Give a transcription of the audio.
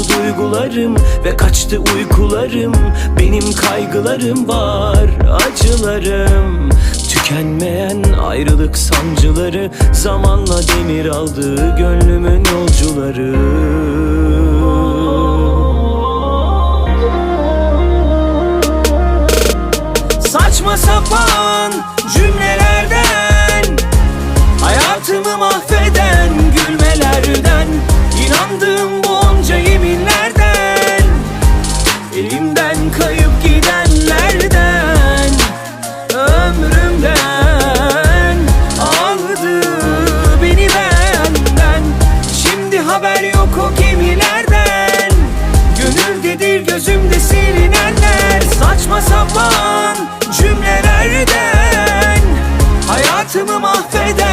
Sustu duygularım ve kaçtı uykularım. Benim kaygılarım var acılarım. Tükenmeyen ayrılık sancıları Zamanla demir aldı gönlümün yolcuları. Saçma sapan cümlelerden Hayatımı mahveden Senden kayıp gidenlerden Ömrümden Aldı beni benden. Şimdi haber yok o gemilerden Gönüldedir gözümde silinenler. Saçma sapan cümlelerden Hayatımı mahveden